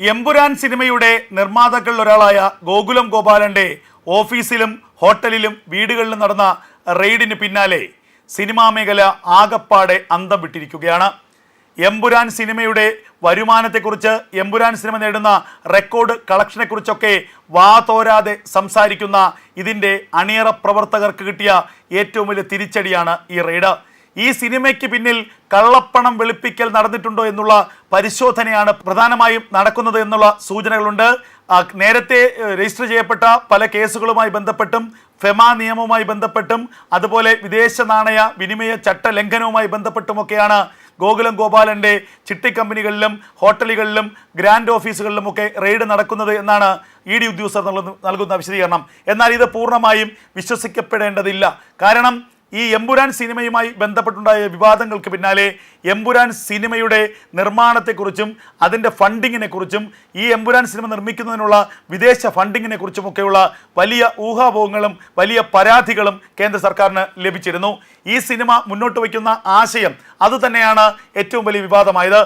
എമ്പുരാൻ സിനിമയുടെ നിർമ്മാതാക്കളിൽ ഒരാളായ ഗോകുലം ഗോപാലന്റെ ഓഫീസിലും ഹോട്ടലിലും വീടുകളിലും നടന്ന റെയ്ഡിന് പിന്നാലെ സിനിമാ മേഖല ആകപ്പാടെ അന്തം വിട്ടിരിക്കുകയാണ് എമ്പുരാൻ സിനിമയുടെ വരുമാനത്തെക്കുറിച്ച് എമ്പുരാൻ സിനിമ നേടുന്ന റെക്കോർഡ് കളക്ഷനെക്കുറിച്ചൊക്കെ വാ തോരാതെ സംസാരിക്കുന്ന ഇതിന്റെ അണിയറ പ്രവർത്തകർക്ക് കിട്ടിയ ഏറ്റവും വലിയ തിരിച്ചടിയാണ് ഈ റെയ്ഡ്. ഈ സിനിമയ്ക്ക് പിന്നിൽ കള്ളപ്പണം വെളുപ്പിക്കൽ നടന്നിട്ടുണ്ടോ എന്നുള്ള പരിശോധനയാണ് പ്രധാനമായും നടക്കുന്നത് എന്നുള്ള സൂചനകളുണ്ട്. നേരത്തെ രജിസ്റ്റർ ചെയ്യപ്പെട്ട പല കേസുകളുമായി ബന്ധപ്പെട്ടും ഫെമ നിയമവുമായി ബന്ധപ്പെട്ടും അതുപോലെ വിദേശ നാണയ വിനിമയ ചട്ട ലംഘനവുമായി ബന്ധപ്പെട്ടുമൊക്കെയാണ് ഗോകുലം ഗോപാലന്റെ ചിട്ടി കമ്പനികളിലും ഹോട്ടലുകളിലും ഗ്രാൻഡ് ഓഫീസുകളിലും ഒക്കെ റെയ്ഡ് നടക്കുന്നത് എന്നാണ് ഇ ഡി ഉദ്യോഗസ്ഥർ നൽകുന്ന വിശദീകരണം. എന്നാൽ ഇത് പൂർണമായും വിശ്വസിക്കപ്പെടേണ്ടതില്ല. കാരണം ഈ എമ്പുരാൻ സിനിമയുമായി ബന്ധപ്പെട്ടുണ്ടായ വിവാദങ്ങൾക്ക് പിന്നാലെ എമ്പുരാൻ സിനിമയുടെ നിർമ്മാണത്തെക്കുറിച്ചും അതിന്റെ ഫണ്ടിങ്ങിനെ കുറിച്ചും ഈ എമ്പുരാൻ സിനിമ നിർമ്മിക്കുന്നതിനുള്ള വിദേശ ഫണ്ടിങ്ങിനെ കുറിച്ചുമൊക്കെയുള്ള വലിയ ഊഹാപോഹങ്ങളും വലിയ പരാതികളും കേന്ദ്ര സർക്കാരിന് ലഭിച്ചിരുന്നു. ഈ സിനിമ മുന്നോട്ട് വയ്ക്കുന്ന ആശയം അതുതന്നെയാണ് ഏറ്റവും വലിയ വിവാദമായത്.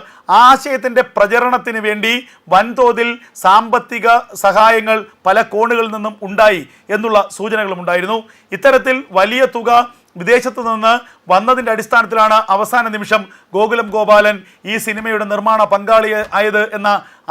ആശയത്തിന്റെ പ്രചരണത്തിന് വേണ്ടി വൻതോതിൽ സാമ്പത്തിക സഹായങ്ങൾ പല കോണുകളിൽ നിന്നും ഉണ്ടായി എന്നുള്ള സൂചനകളും ഉണ്ടായിരുന്നു ഇത്തരത്തിൽ വലിയ തുക വിദേശത്ത് നിന്ന് വന്നതിന്റെ അടിസ്ഥാനത്തിലാണ് അവസാന നിമിഷം ഗോകുലം ഗോപാലൻ ഈ സിനിമയുടെ നിർമ്മാണ പങ്കാളി ആയത് എന്ന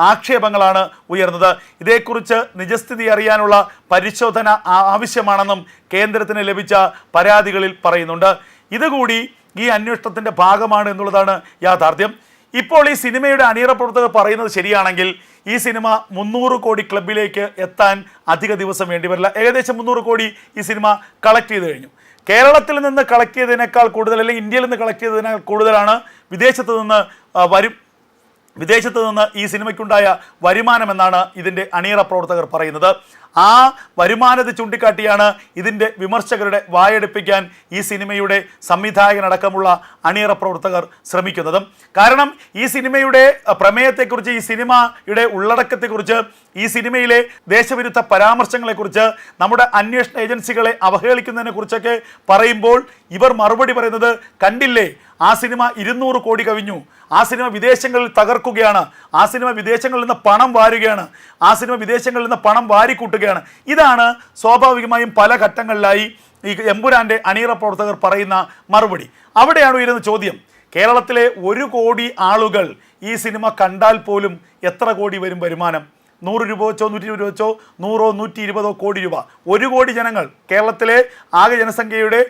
ആക്ഷേപങ്ങളാണ് ഉയർന്നത്. ഇതേക്കുറിച്ച് നിജസ്ഥിതി അറിയാനുള്ള പരിശോധന ആവശ്യമാണെന്നും കേന്ദ്രത്തിന് ലഭിച്ച പരാതികളിൽ പറയുന്നുണ്ട്. ഇതുകൂടി ഈ അന്വേഷണത്തിന്റെ ഭാഗമാണ് എന്നുള്ളതാണ് യാഥാർത്ഥ്യം. ഇപ്പോൾ ഈ സിനിമയുടെ അണിയറ പ്രവർത്തകർ പറയുന്നത് ശരിയാണെങ്കിൽ ഈ സിനിമ മുന്നൂറ് കോടി ക്ലബിലേക്ക് എത്താൻ അധിക ദിവസം വേണ്ടി വരില്ല. ഏകദേശം മുന്നൂറ് കോടി ഈ സിനിമ കളക്ട് ചെയ്ത് കഴിഞ്ഞു. കേരളത്തിൽ നിന്ന് കളക്ട് ചെയ്തതിനേക്കാൾ കൂടുതൽ അല്ലെങ്കിൽ ഇന്ത്യയിൽ നിന്ന് കളക്ട് ചെയ്തതിനേക്കാൾ കൂടുതലാണ് വിദേശത്ത് നിന്ന് വരും വിദേശത്ത് നിന്ന് ഈ സിനിമയ്ക്കുണ്ടായ വരുമാനമെന്നാണ് ഇതിന്റെ അണിയറ പ്രവർത്തകർ പറയുന്നത്. ആ വരുമാനത്തെ ചൂണ്ടിക്കാട്ടിയാണ് ഇതിന്റെ വിമർശകരുടെ വായെടുപ്പിക്കാൻ ഈ സിനിമയുടെ സംവിധായകനടക്കമുള്ള അണിയറ പ്രവർത്തകർ ശ്രമിക്കുന്നതും. കാരണം ഈ സിനിമയുടെ പ്രമേയത്തെക്കുറിച്ച് ഈ സിനിമയുടെ ഉള്ളടക്കത്തെക്കുറിച്ച് ഈ സിനിമയിലെ ദേശവിരുദ്ധ പരാമർശങ്ങളെക്കുറിച്ച് നമ്മുടെ അന്വേഷണ ഏജൻസികളെ അവഹേളിക്കുന്നതിനെ കുറിച്ചൊക്കെ പറയുമ്പോൾ ഇവർ മറുപടി പറയുന്നത് കണ്ടില്ലേ? ആ സിനിമ ഇരുന്നൂറ് കോടി കവിഞ്ഞു. ആ സിനിമ വിദേശങ്ങളിൽ തകർക്കുകയാണ്. ആ സിനിമ വിദേശങ്ങളിൽ നിന്ന് പണം വാരുകയാണ്. ആ സിനിമ വിദേശങ്ങളിൽ നിന്ന് പണം വാരിക്കൂട്ടുകയാണ്. ഇതാണ് സ്വാഭാവികമായും പല ഘട്ടങ്ങളിലായി ഈ എമ്പുരാന്റെ അണിയറ പ്രവർത്തകർ പറയുന്ന മറുപടി. അവിടെയാണ് ഉയരുന്ന ചോദ്യം. കേരളത്തിലെ ഒരു കോടി ആളുകൾ ഈ സിനിമ കണ്ടാൽ പോലും എത്ര കോടി വരും വരുമാനം? നൂറ് രൂപ വെച്ചോ നൂറ്റി ഇരുപത് വെച്ചോ നൂറോ നൂറ്റി ഇരുപതോ കോടി രൂപ. ഒരു കോടി ജനങ്ങൾ കേരളത്തിലെ ആകെ ജനസംഖ്യയുടെ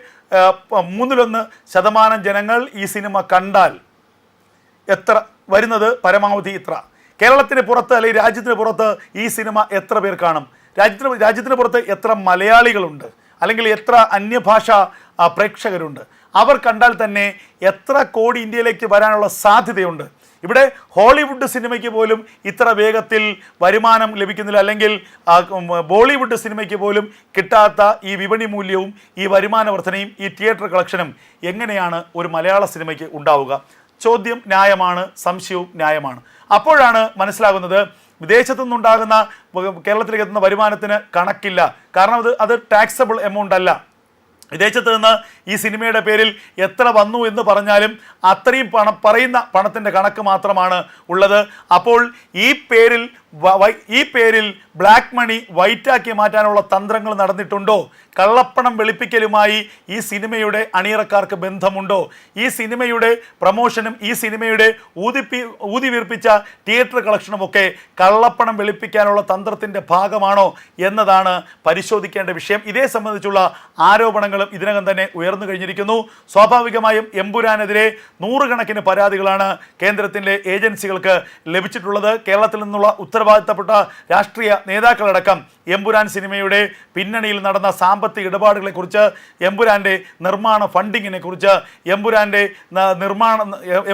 മൂന്നിലൊന്ന് ശതമാനം ജനങ്ങൾ ഈ സിനിമ കണ്ടാൽ എത്ര വരുന്നത്? പരമാവധി ഇത്ര. കേരളത്തിന് പുറത്ത് അല്ലെങ്കിൽ രാജ്യത്തിന് പുറത്ത് ഈ സിനിമ എത്ര പേർ കാണും? രാജ്യത്തിന് രാജ്യത്തിന് പുറത്ത് എത്ര മലയാളികളുണ്ട് അല്ലെങ്കിൽ എത്ര അന്യഭാഷ പ്രേക്ഷകരുണ്ട് അവർ കണ്ടാൽ തന്നെ എത്ര കോടി ഇന്ത്യയിലേക്ക് വരാനുള്ള സാധ്യതയുണ്ട്. ഇവിടെ ഹോളിവുഡ് സിനിമയ്ക്ക് പോലും ഇത്ര വേഗത്തിൽ വരുമാനം ലഭിക്കുന്നില്ല അല്ലെങ്കിൽ ബോളിവുഡ് സിനിമയ്ക്ക് പോലും കിട്ടാത്ത ഈ വിപണി മൂല്യവും ഈ വരുമാന വർധനയും ഈ തിയേറ്റർ കളക്ഷനും എങ്ങനെയാണ് ഒരു മലയാള സിനിമയ്ക്ക് ഉണ്ടാവുക? ചോദ്യം ന്യായമാണ് സംശയവും ന്യായമാണ്. അപ്പോഴാണ് മനസ്സിലാകുന്നത് വിദേശത്തു നിന്നുണ്ടാകുന്ന കേരളത്തിലേക്ക് എത്തുന്ന വരുമാനത്തിന് കണക്കില്ല. കാരണം അത് അത് ടാക്സബിൾ എമൗണ്ട് അല്ല. വിദേശത്ത് നിന്ന് ഈ സിനിമയുടെ പേരിൽ എത്ര വന്നു എന്ന് പറഞ്ഞാലും അത്രയും പണം പറയുന്ന പണത്തിന്റെ കണക്ക് മാത്രമാണ് ഉള്ളത്. അപ്പോൾ ഈ പേരിൽ ഈ പേരിൽ ബ്ലാക്ക് മണി വൈറ്റാക്കി മാറ്റാനുള്ള തന്ത്രങ്ങൾ നടന്നിട്ടുണ്ടോ? കള്ളപ്പണം വെളുപ്പിക്കലുമായി ഈ സിനിമയുടെ അണിയറക്കാർക്ക് ബന്ധമുണ്ടോ? ഈ സിനിമയുടെ പ്രമോഷനും ഈ സിനിമയുടെ ഊതിപ്പി ഊതി വീർപ്പിച്ച തിയേറ്റർ കളക്ഷനും ഒക്കെ കള്ളപ്പണം വെളുപ്പിക്കാനുള്ള തന്ത്രത്തിന്റെ ഭാഗമാണോ എന്നതാണ് പരിശോധിക്കേണ്ട വിഷയം. ഇതേ സംബന്ധിച്ചുള്ള ആരോപണങ്ങളും ഇതിനകം തന്നെ ഉയർന്നു കഴിഞ്ഞിരിക്കുന്നു. സ്വാഭാവികമായും എമ്പുരാനെതിരെ നൂറുകണക്കിന് പരാതികളാണ് കേന്ദ്രത്തിന്റെ ഏജൻസികൾക്ക് ലഭിച്ചിട്ടുള്ളത്. കേരളത്തിൽ നിന്നുള്ള ഉത്തരവാദിത്തപ്പെട്ട രാഷ്ട്രീയ നേതാക്കളടക്കം എമ്പുരാൻ സിനിമയുടെ പിന്നണിയിൽ നടന്ന സാമ്പത്തിക ഇടപാടുകളെക്കുറിച്ച് എമ്പുരാന്റെ നിർമ്മാണ ഫണ്ടിങ്ങിനെ കുറിച്ച് എമ്പുരാന്റെ നിർമ്മാണ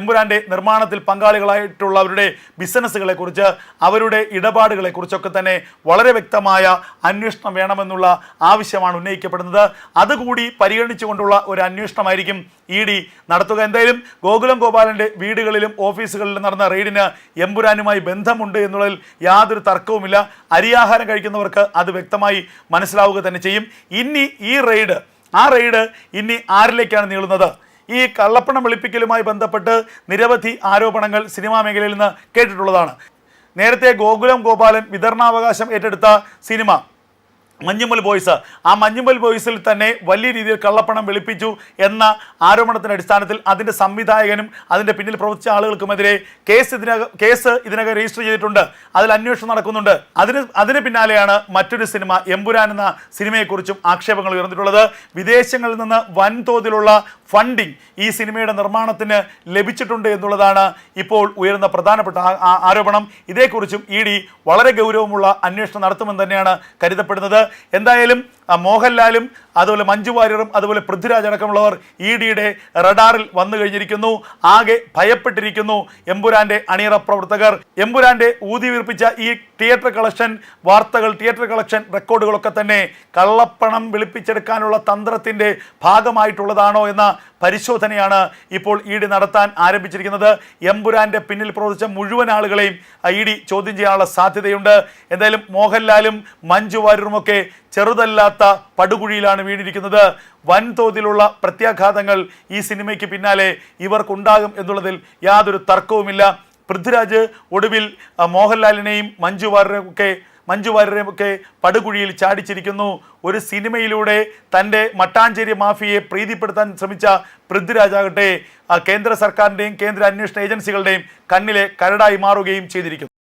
എമ്പുരാന്റെ നിർമ്മാണത്തിൽ പങ്കാളികളായിട്ടുള്ളവരുടെ ബിസിനസ്സുകളെക്കുറിച്ച് അവരുടെ ഇടപാടുകളെക്കുറിച്ചൊക്കെ തന്നെ വളരെ വ്യക്തമായ അന്വേഷണം വേണമെന്നുള്ള ആവശ്യമാണ് ഉന്നയിക്കപ്പെടുന്നത്. അതുകൂടി പരിഗണിച്ചുകൊണ്ടുള്ള ഒരു അന്വേഷണമായിരിക്കും ഇ ഡി നടത്തുക. എന്തായാലും ഗോകുലം ഗോപാലന്റെ വീടുകളിലും ഓഫീസുകളിലും നടന്ന റെയ്ഡിന് എമ്പുരാനുമായി ബന്ധമുണ്ട് എന്നുള്ളതിൽ യാതൊരു തർക്കവുമില്ല. അരിയാഹാരം കഴിക്കുന്നവർക്ക് അത് വ്യക്തമായി മനസ്സിലാവുക തന്നെ ചെയ്യും. ഇനി ഈ റെയ്ഡ് ആ റെയ്ഡ് ഇനി ആരിലേക്കാണ് നീളുന്നത്? ഈ കള്ളപ്പണം വെളുപ്പിക്കലുമായി ബന്ധപ്പെട്ട് നിരവധി ആരോപണങ്ങൾ സിനിമാ മേഖലയിൽ നിന്ന് കേട്ടിട്ടുള്ളതാണ്. നേരത്തെ ഗോകുലം ഗോപാലൻ വിതരണാവകാശം ഏറ്റെടുത്ത സിനിമ മഞ്ഞുമൽ ബോയ്സ്. ആ മഞ്ഞുമൽ ബോയ്സിൽ തന്നെ വലിയ രീതിയിൽ കള്ളപ്പണം വെളുപ്പിച്ചു എന്ന ആരോപണത്തിന്റെ അടിസ്ഥാനത്തിൽ അതിന്റെ സംവിധായകനും അതിന്റെ പിന്നിൽ പ്രവർത്തിച്ച ആളുകൾക്കുമെതിരെ കേസ് ഇതിനകം കേസ് ഇതിനകം രജിസ്റ്റർ ചെയ്തിട്ടുണ്ട്. അതിൽ അന്വേഷണം നടക്കുന്നുണ്ട്. അതിന് അതിന് പിന്നാലെയാണ് മറ്റൊരു സിനിമ എമ്പുരാൻ എന്ന സിനിമയെക്കുറിച്ചും ആക്ഷേപങ്ങൾ ഉയർന്നിട്ടുള്ളത്. വിദേശങ്ങളിൽ നിന്ന് വൻതോതിലുള്ള ഫണ്ടിങ് ഈ സിനിമയുടെ നിർമ്മാണത്തിന് ലഭിച്ചിട്ടുണ്ട് എന്നുള്ളതാണ് ഇപ്പോൾ ഉയരുന്ന പ്രധാനപ്പെട്ട ആരോപണം. ഇതേക്കുറിച്ചും ഇ വളരെ ഗൗരവമുള്ള അന്വേഷണം നടത്തുമെന്ന് തന്നെയാണ് കരുതപ്പെടുന്നത്. എന്തായാലും മോഹൻലാലും അതുപോലെ മഞ്ജു വാര്യറും അതുപോലെ പൃഥ്വിരാജ് അടക്കമുള്ളവർ ഇ ഡിയുടെ റഡാറിൽ വന്നു കഴിഞ്ഞിരിക്കുന്നു. ആകെ ഭയപ്പെട്ടിരിക്കുന്നു എമ്പുരാന്റെ അണിയറ പ്രവർത്തകർ. എമ്പുരാന്റെ ഊതി വീർപ്പിച്ച ഈ തിയേറ്റർ കളക്ഷൻ വാർത്തകൾ തിയേറ്റർ കളക്ഷൻ റെക്കോർഡുകളൊക്കെ തന്നെ കള്ളപ്പണം വിളിപ്പിച്ചെടുക്കാനുള്ള തന്ത്രത്തിന്റെ ഭാഗമായിട്ടുള്ളതാണോ എന്ന പരിശോധനയാണ് ഇപ്പോൾ ഇ ഡി നടത്താൻ ആരംഭിച്ചിരിക്കുന്നത്. എമ്പുരാന്റെ പിന്നിൽ പ്രവർത്തിച്ച മുഴുവൻ ആളുകളെയും ഇ ഡി ചോദ്യം ചെയ്യാനുള്ള സാധ്യതയുണ്ട്. എന്തായാലും മോഹൻലാലും മഞ്ജു വാര്യറുമൊക്കെ ചെറുതല്ലാത്ത പടുകുഴിയിലാണ് വീണിരിക്കുന്നത്. വൻതോതിലുള്ള പ്രത്യാഘാതങ്ങൾ ഈ സിനിമയ്ക്ക് പിന്നാലെ ഇവർക്കുണ്ടാകും എന്നുള്ളതിൽ യാതൊരു തർക്കവുമില്ല. പൃഥ്വിരാജ് ഒടുവിൽ മോഹൻലാലിനെയും മഞ്ജു വാര്യരെയും ഒക്കെ മഞ്ജു വാര്യരെയും ഒക്കെ പടുകുഴിയിൽ ചാടിച്ചിരിക്കുന്നു. ഒരു സിനിമയിലൂടെ തന്റെ മട്ടാഞ്ചേരി മാഫിയയെ പ്രീതിപ്പെടുത്താൻ ശ്രമിച്ച പൃഥ്വിരാജാകട്ടെ കേന്ദ്ര സർക്കാരിന്റെയും കേന്ദ്ര അന്വേഷണ ഏജൻസികളുടെയും കണ്ണിലെ കരടായി മാറുകയും ചെയ്തിരിക്കുന്നു.